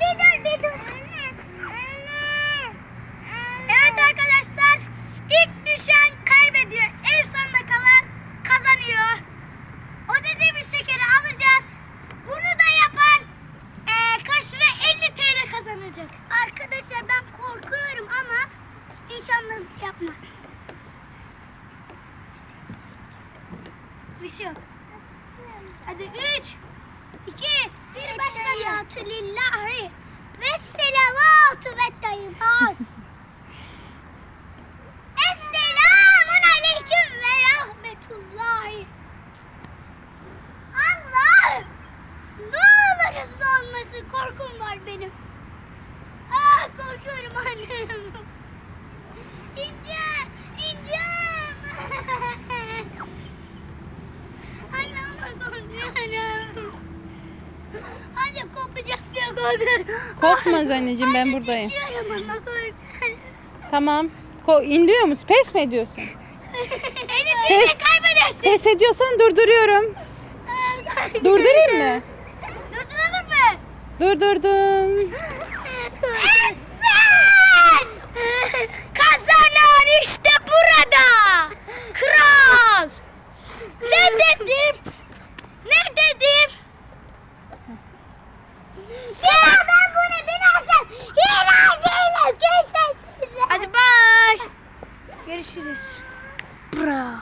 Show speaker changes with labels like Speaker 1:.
Speaker 1: bir dur bir dur.
Speaker 2: Evet
Speaker 1: arkadaşlar ilk düşen
Speaker 2: kaybediyor.
Speaker 1: En sonunda kalan
Speaker 2: kazanıyor.
Speaker 1: O dediğimiz şekeri alacağız. Bunu da yapan
Speaker 2: lira 50 TL kazanacak.
Speaker 1: Arkadaşlar ben korkuyorum ama inşallah yapmaz.
Speaker 2: Bir şey yok. Hadi 3 2 1
Speaker 1: ve selavatu ve tayyibat. Esselamun aleyküm ve rahmetullahi. Allah! Ne olur hızlı olmasın. Korkum var benim. Aa, korkuyorum annem. İneceğim. İneceğim. Anne ama korkuyorum. Korkuyorum. Korkmaz
Speaker 3: anneciğim ben buradayım.
Speaker 1: Düşüyorum ama korkuyorum.
Speaker 3: Tamam. Ko indiriyor musun? Pes mi ediyorsun?
Speaker 1: Elini Pes.
Speaker 2: kaybedersin. Pes
Speaker 3: ediyorsan durduruyorum.
Speaker 1: Durdurayım mı?
Speaker 2: Durduralım mı?
Speaker 3: Durdurdum.
Speaker 2: Ya
Speaker 1: ben bunu bilemem. Hilal değilim. Göstersin. Hadi
Speaker 2: bay. Görüşürüz. Bra.